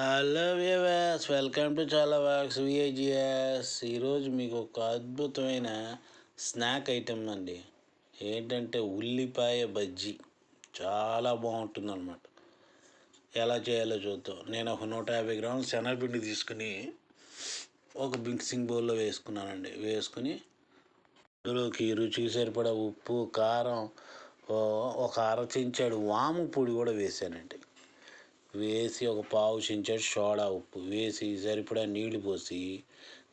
Hello viewers welcome to చాలా వాక్స్ విఐజిఎస్ ఈరోజు మీకు ఒక అద్భుతమైన స్నాక్ ఐటెం అండి. ఏంటంటే ఉల్లిపాయ బజ్జీ. చాలా బాగుంటుంది అనమాట ఎలా చేయాలో చూద్దాం. నేను ఒక నూట యాభై గ్రాముల శనగపిండి తీసుకుని ఒక మిక్సింగ్ బౌల్లో వేసుకున్నానండి. వేసుకుని అందులోకి రుచికి సరిపడా ఉప్పు కారం ఒక అర చెంచాడు వాము పొడి కూడా వేసానండి. వేసి ఒక పావు చెంచాడు సోడా ఉప్పు వేసి సరిపడా నీళ్ళు పోసి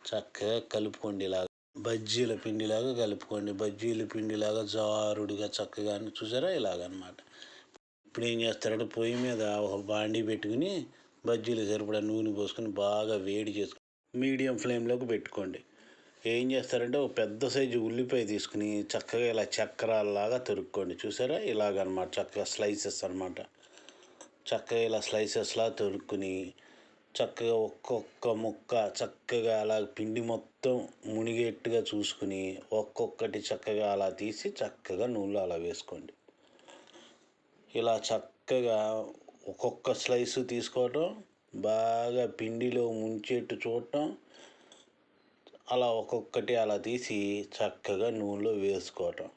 చక్కగా కలుపుకోండి ఇలా బజ్జీల పిండిలాగా కలుపుకోండి. బజ్జీల పిండిలాగా జారుడుగా చక్కగా చూసారా? ఇలాగనమాట. ఇప్పుడు ఏం చేస్తారంటే పొయ్యి మీద ఒక బాండీ పెట్టుకుని బజ్జీలు సరిపడా నూనె పోసుకొని బాగా వేడి చేసుకుని మీడియం ఫ్లేమ్లోకి పెట్టుకోండి. ఏం చేస్తారంటే ఒక పెద్ద సైజు ఉల్లిపాయ తీసుకుని చక్కగా ఇలా చక్రాలలాగా తొరుక్కోండి. చూసారా? ఇలాగనమాట. చక్కగా స్లైసెస్ అన్నమాట చక్కగా ఇలా స్లైసెస్లా తొడుక్కుని చక్కగా ఒక్కొక్క ముక్క చక్కగా అలా పిండి మొత్తం మునిగేట్టుగా చూసుకుని ఒక్కొక్కటి చక్కగా అలా తీసి చక్కగా నూనెలో అలా వేసుకోండి. ఇలా చక్కగా ఒక్కొక్క స్లైస్ తీసుకోవటం బాగా పిండిలో ముంచేట్టు చూడటం అలా ఒక్కొక్కటి అలా తీసి చక్కగా నూనెలో వేసుకోవటం.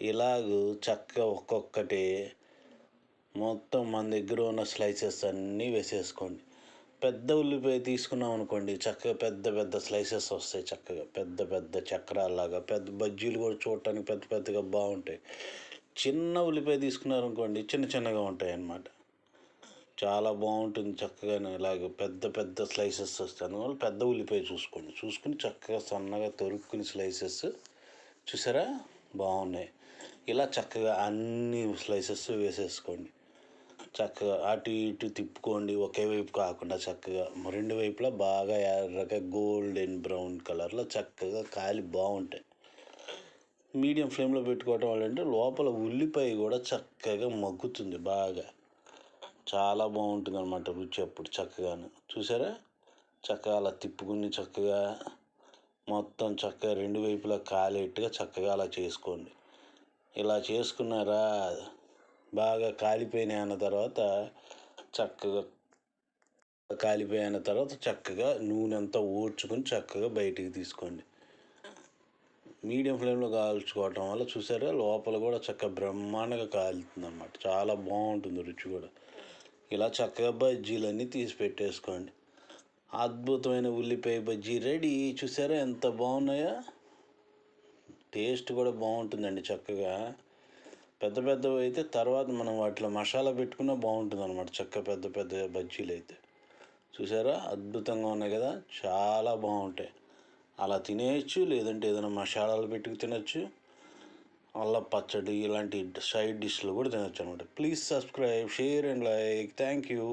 ఇలాగూ చక్కగా ఒక్కొక్కటి మొత్తం మన దగ్గర ఉన్న స్లైసెస్ అన్నీ వేసేసుకోండి. పెద్ద ఉల్లిపాయ తీసుకున్నాం అనుకోండి చక్కగా పెద్ద పెద్ద స్లైసెస్ వస్తాయి చక్కగా. పెద్ద పెద్ద చక్రాల్లాగా పెద్ద బజ్జీలు కూడా చూడటానికి పెద్ద పెద్దగా బాగుంటాయి. చిన్న ఉల్లిపాయ తీసుకున్నారనుకోండి చిన్న చిన్నగా ఉంటాయి అన్నమాట. చాలా బాగుంటుంది చక్కగా ఇలాగ పెద్ద పెద్ద స్లైసెస్ వస్తాయి. అందువల్ల పెద్ద ఉల్లిపాయ చూసుకోండి. చూసుకుని చక్కగా సన్నగా తొరుక్కుని స్లైసెస్ చూసారా? బాగున్నాయి. ఇలా చక్కగా అన్ని స్లైసెస్ వేసేసుకోండి. చక్కగా అటు ఇటు తిప్పుకోండి ఒకే వైపు కాకుండా చక్కగా రెండు వైపులా బాగా ఎర్రగా గోల్డెన్ బ్రౌన్ కలర్లో చక్కగా కాలి బాగుంటాయి. మీడియం ఫ్లేమ్లో పెట్టుకోవటం వల్ల అంటే లోపల ఉల్లిపాయ కూడా చక్కగా మగ్గుతుంది బాగా. చాలా బాగుంటుంది అనమాట రుచి అప్పుడు చక్కగాను. చూసారా? చక్కగా అలా తిప్పుకుని చక్కగా మొత్తం చక్కగా రెండు వైపులా కాలేట్టుగా చక్కగా అలా చేసుకోండి. ఇలా చేసుకున్నారా? బాగా కాలిపోయినాయి అన్న తర్వాత చక్కగా కాలిపోయిన తర్వాత చక్కగా నూనె అంతా ఓడ్చుకుని చక్కగా బయటికి తీసుకోండి. మీడియం ఫ్లేమ్లో కాల్చుకోవటం వల్ల చూసారా లోపల కూడా చక్కగా బ్రహ్మాండంగా కాలుతుంది అనమాట చాలా బాగుంటుంది రుచి కూడా. ఇలా చక్కగా బజ్జీలన్నీ తీసి పెట్టేసుకోండి. అద్భుతమైన ఉల్లిపాయ బజ్జీ రెడీ. చూసారా ఎంత బాగున్నాయో? టేస్ట్ కూడా బాగుంటుందండి చక్కగా. పెద్ద పెద్దవి అయితే తర్వాత మనం వాటిలో మసాలా పెట్టుకున్నా బాగుంటుంది అనమాట చక్క పెద్ద పెద్ద బజ్జీలు అయితే. చూసారా? అద్భుతంగా ఉన్నాయి కదా? చాలా బాగుంటాయి. అలా తినేయచ్చు లేదంటే ఏదైనా మసాలాలు పెట్టుకు తినచ్చు. అలా పచ్చడి ఇలాంటి సైడ్ డిష్లు కూడా తినచ్చు అనమాట please subscribe share and like. Thank you.